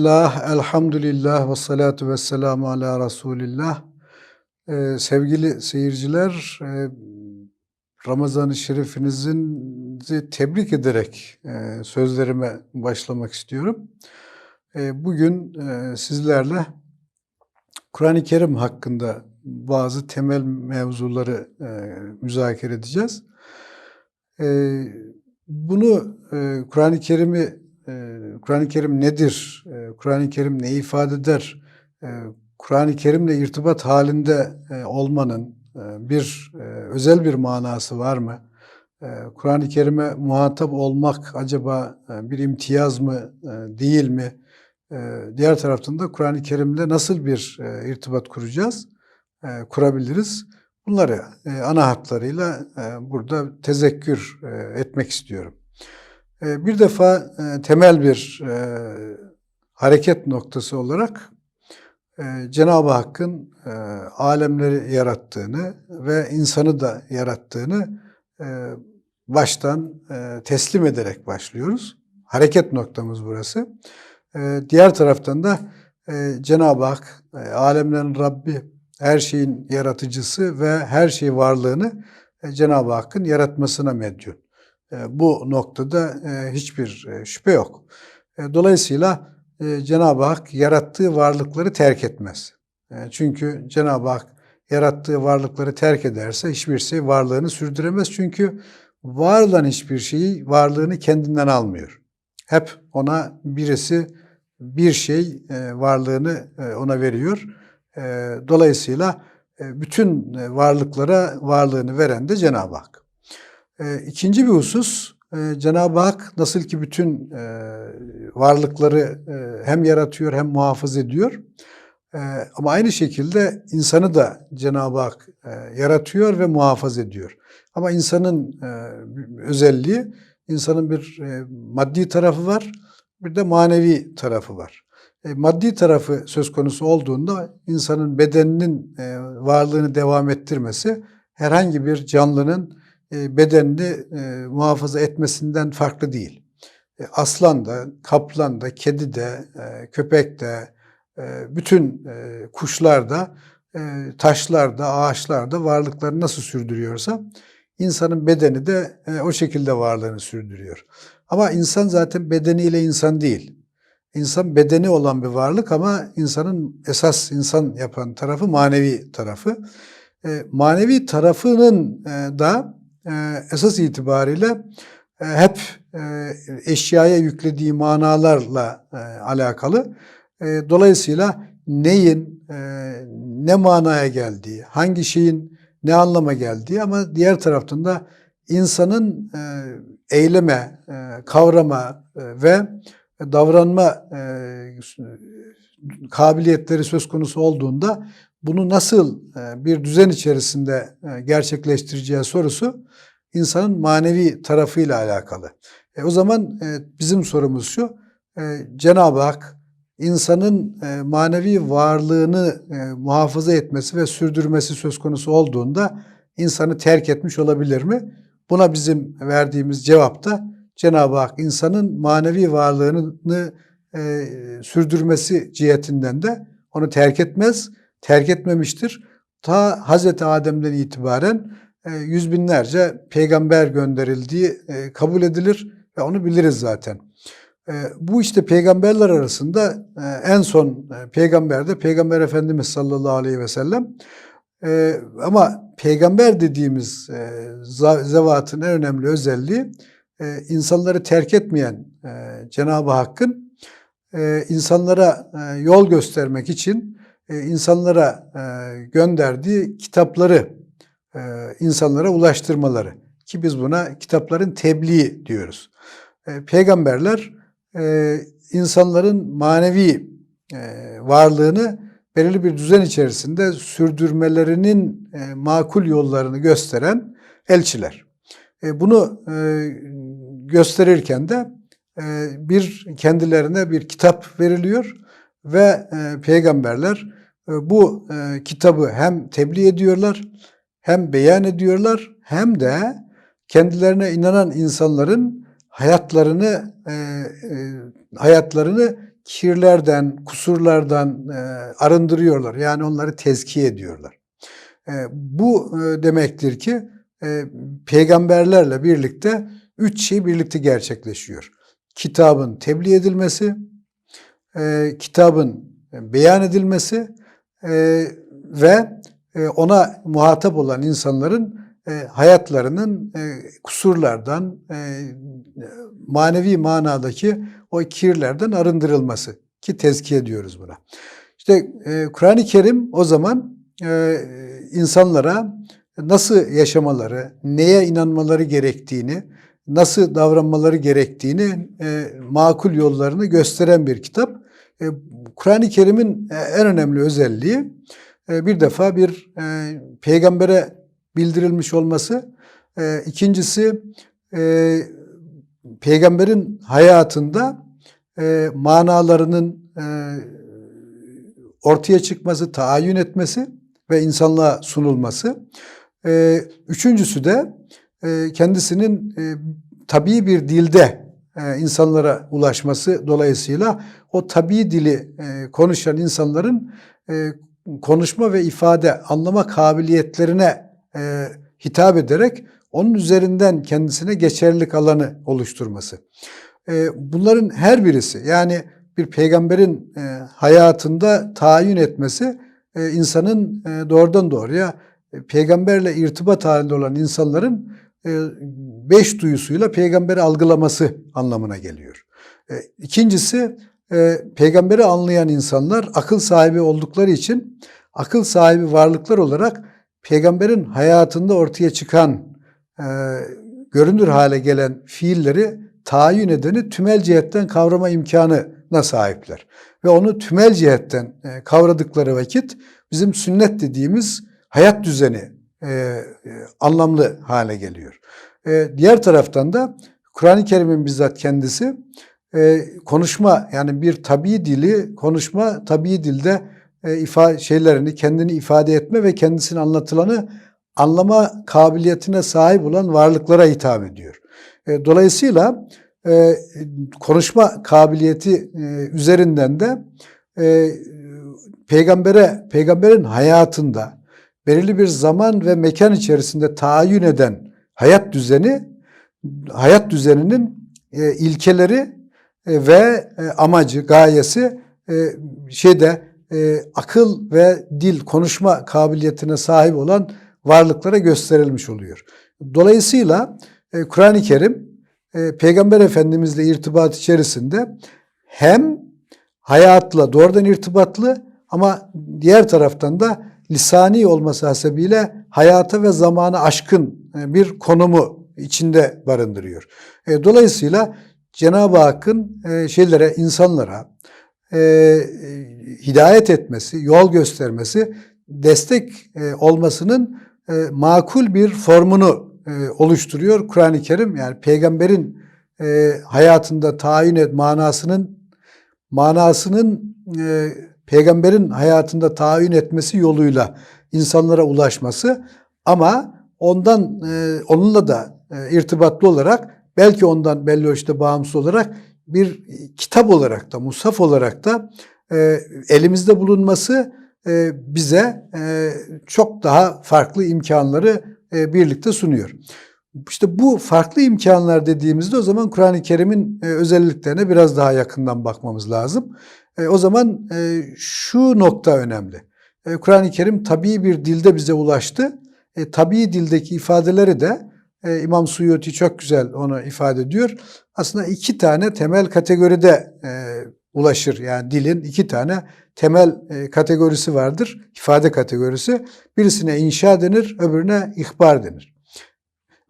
Bismillah, elhamdülillah ve salatu ve selamu ala Resulillah. Ee, sevgili seyirciler, e, Ramazan-ı Şerifinizi tebrik ederek e, sözlerime başlamak istiyorum. E, bugün e, sizlerle Kur'an-ı Kerim hakkında bazı temel mevzuları e, müzakere edeceğiz. E, bunu e, Kur'an-ı Kerim'i Kur'an-ı Kerim nedir? E, Kur'an-ı Kerim ne ifade eder? E, Kur'an-ı Kerim'le irtibat halinde e, olmanın e, bir e, özel bir manası var mı? Kur'an-ı Kerim'e muhatap olmak acaba bir imtiyaz mı, değil mi? Diğer taraftan da Kur'an-ı Kerim'le nasıl bir irtibat kuracağız, kurabiliriz? Bunları ana hatlarıyla burada tezekkür etmek istiyorum. E, bir defa e, temel bir e, hareket noktası olarak e, Cenab-ı Hakk'ın alemleri yarattığını ve insanı da yarattığını baştan teslim ederek başlıyoruz. Hareket noktamız burası. Diğer taraftan da Cenab-ı Hak, alemlerin Rabbi, her şeyin yaratıcısı ve her şey varlığını Cenab-ı Hakk'ın yaratmasına medyun. E, bu noktada e, hiçbir e, şüphe yok. Dolayısıyla Cenab-ı Hak yarattığı varlıkları terk etmez. Çünkü Cenab-ı Hak yarattığı varlıkları terk ederse hiçbir şey varlığını sürdüremez. Çünkü var olan hiçbir şeyi varlığını kendinden almıyor. Hep ona birisi bir şey varlığını ona veriyor. Dolayısıyla bütün varlıklara varlığını veren de Cenab-ı Hak. E, ikinci bir husus, e, Cenab-ı Hak nasıl ki bütün e, varlıkları e, hem yaratıyor hem muhafaza ediyor. Ama aynı şekilde insanı da Cenab-ı Hak yaratıyor ve muhafaza ediyor. Ama insanın özelliği, insanın bir maddi tarafı var, bir de manevi tarafı var. Maddi tarafı söz konusu olduğunda insanın bedeninin varlığını devam ettirmesi herhangi bir canlının bedenini e, muhafaza etmesinden farklı değil. E, aslan da, kaplan da, kedi de, köpek de, bütün kuşlar da, taşlar da, ağaçlar da varlıklarını nasıl sürdürüyorsa insanın bedeni de o şekilde varlığını sürdürüyor. Ama insan zaten bedeniyle insan değil. İnsan bedeni olan bir varlık ama insanın esas insan yapan tarafı manevi tarafı. manevi tarafının da e, esas itibariyle e, hep e, eşyaya yüklediği manalarla e, alakalı. Dolayısıyla neyin ne manaya geldiği, hangi şeyin ne anlama geldiği ama diğer taraftan da insanın eyleme, kavrama ve davranma kabiliyetleri söz konusu olduğunda bunu nasıl e, bir düzen içerisinde e, gerçekleştireceği sorusu insanın manevi tarafıyla alakalı. E, o zaman e, bizim sorumuz şu, Cenab-ı Hak insanın manevi varlığını muhafaza etmesi ve sürdürmesi söz konusu olduğunda insanı terk etmiş olabilir mi? Buna bizim verdiğimiz cevap da Cenab-ı Hak insanın manevi varlığını sürdürmesi cihetinden de onu terk etmez, terk etmemiştir. Ta Hazreti Adem'den itibaren e, yüz binlerce peygamber gönderildiği e, kabul edilir ve onu biliriz zaten. E, bu işte peygamberler arasında en son peygamber de Peygamber Efendimiz sallallahu aleyhi ve sellem. Ama peygamber dediğimiz zevatın en önemli özelliği insanları terk etmeyen Cenab-ı Hakk'ın insanlara yol göstermek için insanlara gönderdiği kitapları e, insanlara ulaştırmaları. Ki biz buna kitapların tebliği diyoruz. E, peygamberler e, insanların manevi varlığını belirli bir düzen içerisinde sürdürmelerinin makul yollarını gösteren elçiler. Bunu gösterirken de bir kendilerine bir kitap veriliyor ve peygamberler bu kitabı hem tebliğ ediyorlar hem beyan ediyorlar hem de kendilerine inanan insanların hayatlarını e, e, hayatlarını kirlerden, kusurlardan e, arındırıyorlar. Yani onları tezkiye ediyorlar. E, bu e, demektir ki e, peygamberlerle birlikte üç şey birlikte gerçekleşiyor. Kitabın tebliğ edilmesi, e, kitabın beyan edilmesi e, ve e, ona muhatap olan insanların e, hayatlarının e, kusurlardan, manevi manadaki o kirlerden arındırılması ki tezkiye diyoruz buna. İşte Kur'an-ı Kerim o zaman insanlara nasıl yaşamaları, neye inanmaları gerektiğini, nasıl davranmaları gerektiğini makul yollarını gösteren bir kitap. E, Kur'an-ı Kerim'in e, en önemli özelliği e, bir defa bir peygambere bildirilmiş olması, ikincisi peygamberin hayatında manalarının ortaya çıkması, tahayyün etmesi ve insanlığa sunulması. Üçüncüsü de kendisinin tabii bir dilde e, insanlara ulaşması dolayısıyla o tabii dili e, konuşan insanların e, konuşma ve ifade, anlama kabiliyetlerine hitap ederek onun üzerinden kendisine geçerlilik alanı oluşturması. Bunların her birisi yani bir peygamberin hayatında tayin etmesi insanın doğrudan doğruya peygamberle irtibat halinde olan insanların beş duyusuyla peygamberi algılaması anlamına geliyor. E, ikincisi e, peygamberi anlayan insanlar akıl sahibi oldukları için akıl sahibi varlıklar olarak peygamberin hayatında ortaya çıkan e, görünür hale gelen fiilleri tayin edeni tümel cihetten kavrama imkanına sahipler. Ve onu tümel cihetten e, kavradıkları vakit bizim sünnet dediğimiz hayat düzeni e, e, anlamlı hale geliyor. E, diğer taraftan da Kur'an-ı Kerim'in bizzat kendisi e, konuşma yani bir tabi dili konuşma tabi dilde e, ifa şeylerini kendini ifade etme ve kendisine anlatılanı anlama kabiliyetine sahip olan varlıklara hitap ediyor. E, dolayısıyla e, konuşma kabiliyeti e, üzerinden de e, peygambere peygamberin hayatında belirli bir zaman ve mekan içerisinde tayin eden hayat düzeni hayat düzeninin e, ilkeleri e, ve e, amacı, gayesi şeyde akıl ve dil, konuşma kabiliyetine sahip olan varlıklara gösterilmiş oluyor. Dolayısıyla Kur'an-ı Kerim Peygamber Efendimizle irtibat içerisinde hem hayatla doğrudan irtibatlı ama diğer taraftan da lisani olması hasebiyle hayata ve zamana aşkın e, bir konumu içinde barındırıyor. E, dolayısıyla Cenab-ı Hakk'ın e, şeylere, insanlara hidayet etmesi, yol göstermesi, destek olmasının makul bir formunu oluşturuyor Kur'an-ı Kerim. Yani peygamberin hayatında tayin et manasının manasının peygamberin hayatında tayin etmesi yoluyla insanlara ulaşması ama ondan e, onunla da e, irtibatlı olarak belki ondan belli ölçüde bağımsız olarak bir kitap olarak da, musaf olarak da e, elimizde bulunması bize çok daha farklı imkanları birlikte sunuyor. İşte bu farklı imkanlar dediğimizde o zaman Kur'an-ı Kerim'in e, özelliklerine biraz daha yakından bakmamız lazım. E, o zaman e, şu nokta önemli. Kur'an-ı Kerim tabii bir dilde bize ulaştı. Tabii dildeki ifadeleri de İmam Suyuti çok güzel onu ifade ediyor. Aslında iki tane temel kategoride ulaşır. Yani dilin iki tane temel kategorisi vardır. ifade kategorisi. Birisine inşa denir, öbürüne ihbar denir.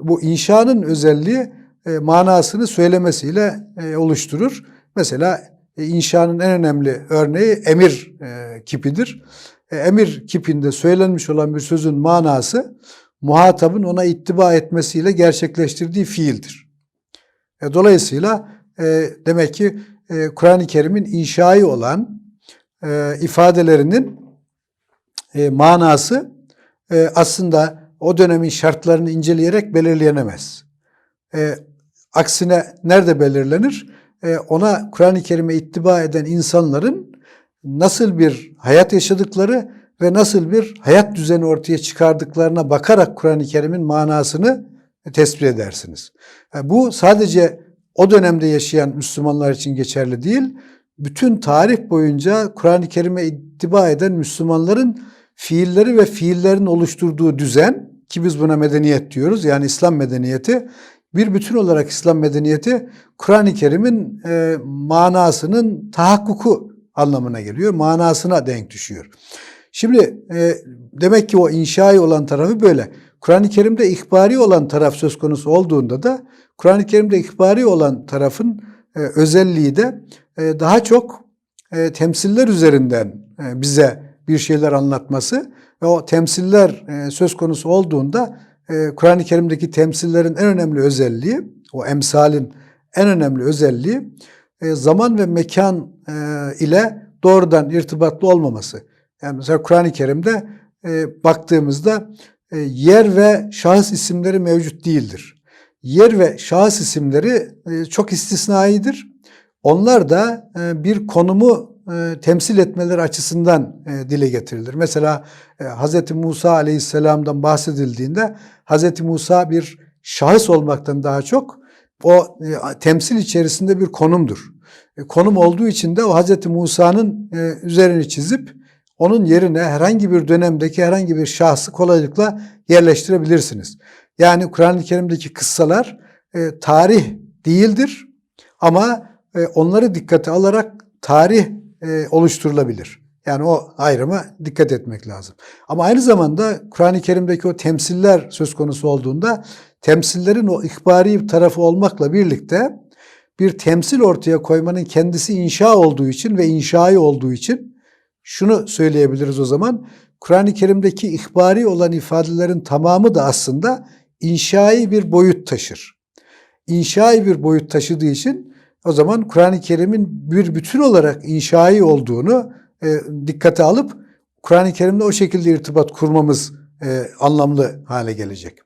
Bu inşanın özelliği e, manasını söylemesiyle e, oluşturur. Mesela e, inşanın en önemli örneği emir e, kipidir. E, emir kipinde söylenmiş olan bir sözün manası muhatabın ona ittiba etmesiyle gerçekleştirdiği fiildir. E, dolayısıyla e, demek ki e, Kur'an-ı Kerim'in inşai olan e, ifadelerinin e, manası e, aslında o dönemin şartlarını inceleyerek belirlenemez. E, aksine nerede belirlenir? e, ona Kur'an-ı Kerim'e ittiba eden insanların nasıl bir hayat yaşadıkları ve nasıl bir hayat düzeni ortaya çıkardıklarına bakarak Kur'an-ı Kerim'in manasını tespit edersiniz. E, Bu sadece o dönemde yaşayan Müslümanlar için geçerli değil, bütün tarih boyunca Kur'an-ı Kerim'e ittiba eden Müslümanların fiilleri ve fiillerin oluşturduğu düzen ki biz buna medeniyet diyoruz yani İslam medeniyeti bir bütün olarak İslam medeniyeti Kur'an-ı Kerim'in e, manasının tahakkuku anlamına geliyor. Manasına denk düşüyor. Şimdi e, demek ki o inşai olan tarafı böyle. Kur'an-ı Kerim'de ihbari olan taraf söz konusu olduğunda da Kur'an-ı Kerim'de ihbari olan tarafın e, özelliği de e, daha çok e, temsiller üzerinden e, bize bir şeyler anlatması ve o temsiller e, söz konusu olduğunda e, Kur'an-ı Kerim'deki temsillerin en önemli özelliği, o emsalin en önemli özelliği e, zaman ve mekan ile doğrudan irtibatlı olmaması. Yani mesela Kur'an-ı Kerim'de baktığımızda yer ve şahıs isimleri mevcut değildir. Yer ve şahıs isimleri çok istisnaidir. Onlar da bir konumu e, temsil etmeleri açısından e, dile getirilir. Mesela e, Hz. Musa aleyhisselamdan bahsedildiğinde Hz. Musa bir şahıs olmaktan daha çok o e, temsil içerisinde bir konumdur. Konum olduğu için de o Hz. Musa'nın e, üzerini çizip onun yerine herhangi bir dönemdeki herhangi bir şahsı kolaylıkla yerleştirebilirsiniz. Yani Kur'an-ı Kerim'deki kıssalar e, tarih değildir ama e, onları dikkate alarak tarih e, oluşturulabilir. Yani o ayrıma dikkat etmek lazım. Ama aynı zamanda Kur'an-ı Kerim'deki o temsiller söz konusu olduğunda temsillerin o ihbari tarafı olmakla birlikte bir temsil ortaya koymanın kendisi inşa olduğu için ve inşai olduğu için şunu söyleyebiliriz o zaman. Kur'an-ı Kerim'deki ihbari olan ifadelerin tamamı da aslında inşai bir boyut taşır. İnşai bir boyut taşıdığı için o zaman Kur'an-ı Kerim'in bir bütün olarak inşai olduğunu e, dikkate alıp Kur'an-ı Kerim'le o şekilde irtibat kurmamız e, anlamlı hale gelecek.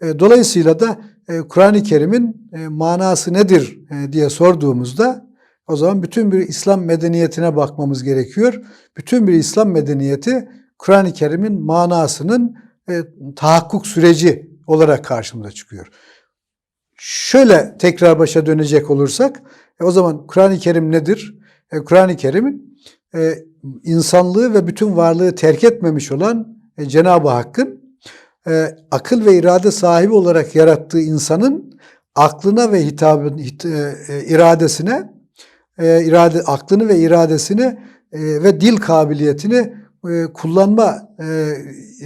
E, dolayısıyla da e, Kur'an-ı Kerim'in e, manası nedir e, diye sorduğumuzda o zaman bütün bir İslam medeniyetine bakmamız gerekiyor. Bütün bir İslam medeniyeti Kur'an-ı Kerim'in manasının e, tahakkuk süreci olarak karşımıza çıkıyor. Şöyle tekrar başa dönecek olursak, e, o zaman Kur'an-ı Kerim nedir? E, Kur'an-ı Kerim'in e, insanlığı ve bütün varlığı terk etmemiş olan e, Cenab-ı Hakk'ın e, akıl ve irade sahibi olarak yarattığı insanın aklına ve hitabın hit, e, e, iradesine e, irade aklını ve iradesini e, ve dil kabiliyetini e, kullanma e,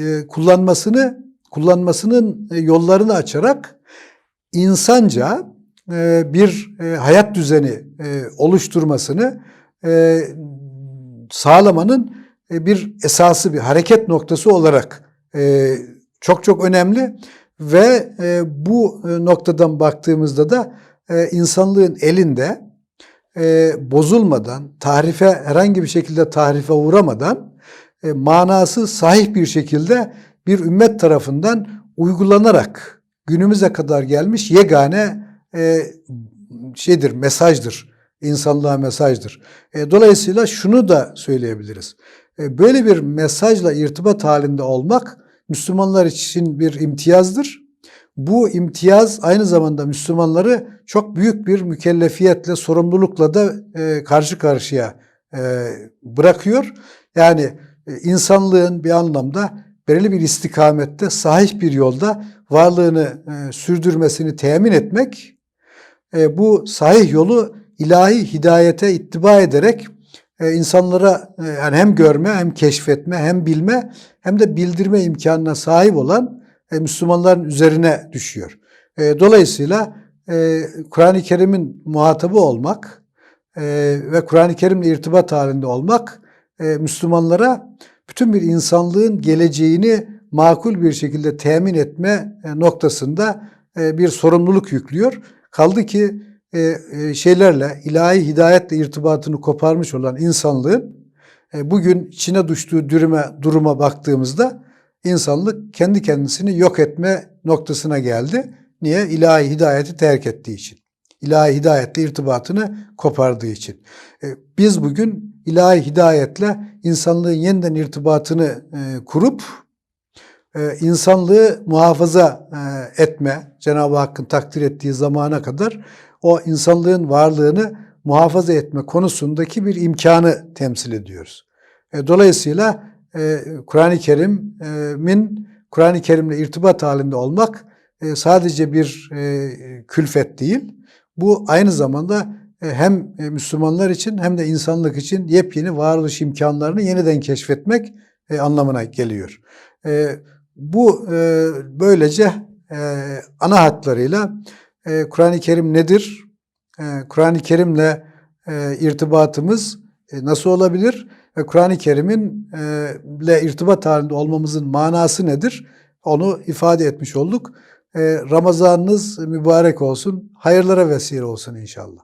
e, kullanmasını kullanmasının e, yollarını açarak insanca e, bir e, hayat düzeni e, oluşturmasını sağlamanın bir esası bir hareket noktası olarak çok çok önemli ve bu noktadan baktığımızda da insanlığın elinde bozulmadan, tarife herhangi bir şekilde tarife uğramadan manası sahih bir şekilde bir ümmet tarafından uygulanarak günümüze kadar gelmiş yegane e, şeydir, mesajdır. insanlığa mesajdır. E, dolayısıyla şunu da söyleyebiliriz. E, böyle bir mesajla irtibat halinde olmak Müslümanlar için bir imtiyazdır. Bu imtiyaz aynı zamanda Müslümanları çok büyük bir mükellefiyetle, sorumlulukla da e, karşı karşıya e, bırakıyor. Yani e, insanlığın bir anlamda belirli bir istikamette, sahih bir yolda varlığını e, sürdürmesini temin etmek, e, bu sahih yolu ilahi hidayete ittiba ederek e, insanlara e, yani hem görme, hem keşfetme, hem bilme, hem de bildirme imkanına sahip olan e, Müslümanların üzerine düşüyor. E, dolayısıyla e, Kur'an-ı Kerim'in muhatabı olmak e, ve Kur'an-ı Kerim'le irtibat halinde olmak e, Müslümanlara bütün bir insanlığın geleceğini makul bir şekilde temin etme e, noktasında e, bir sorumluluk yüklüyor. Kaldı ki e, şeylerle, ilahi hidayetle irtibatını koparmış olan insanlığın bugün içine düştüğü duruma, duruma baktığımızda insanlık kendi kendisini yok etme noktasına geldi. Niye? İlahi hidayeti terk ettiği için. İlahi hidayetle irtibatını kopardığı için. E, Biz bugün ilahi hidayetle insanlığın yeniden irtibatını e, kurup e, insanlığı muhafaza etme, Cenab-ı Hakk'ın takdir ettiği zamana kadar o insanlığın varlığını muhafaza etme konusundaki bir imkanı temsil ediyoruz. Dolayısıyla Kur'an-ı Kerim'in Kur'an-ı Kerim'le irtibat halinde olmak sadece bir külfet değil, bu aynı zamanda e, hem e, Müslümanlar için hem de insanlık için yepyeni varoluş imkanlarını yeniden keşfetmek e, anlamına geliyor. Bu böylece ana hatlarıyla Kur'an-ı Kerim nedir? Kur'an-ı Kerim'le irtibatımız nasıl olabilir? Ve Kur'an-ı Kerim'in ile irtibat halinde olmamızın manası nedir? Onu ifade etmiş olduk. E, Ramazanınız mübarek olsun, hayırlara vesile olsun inşallah.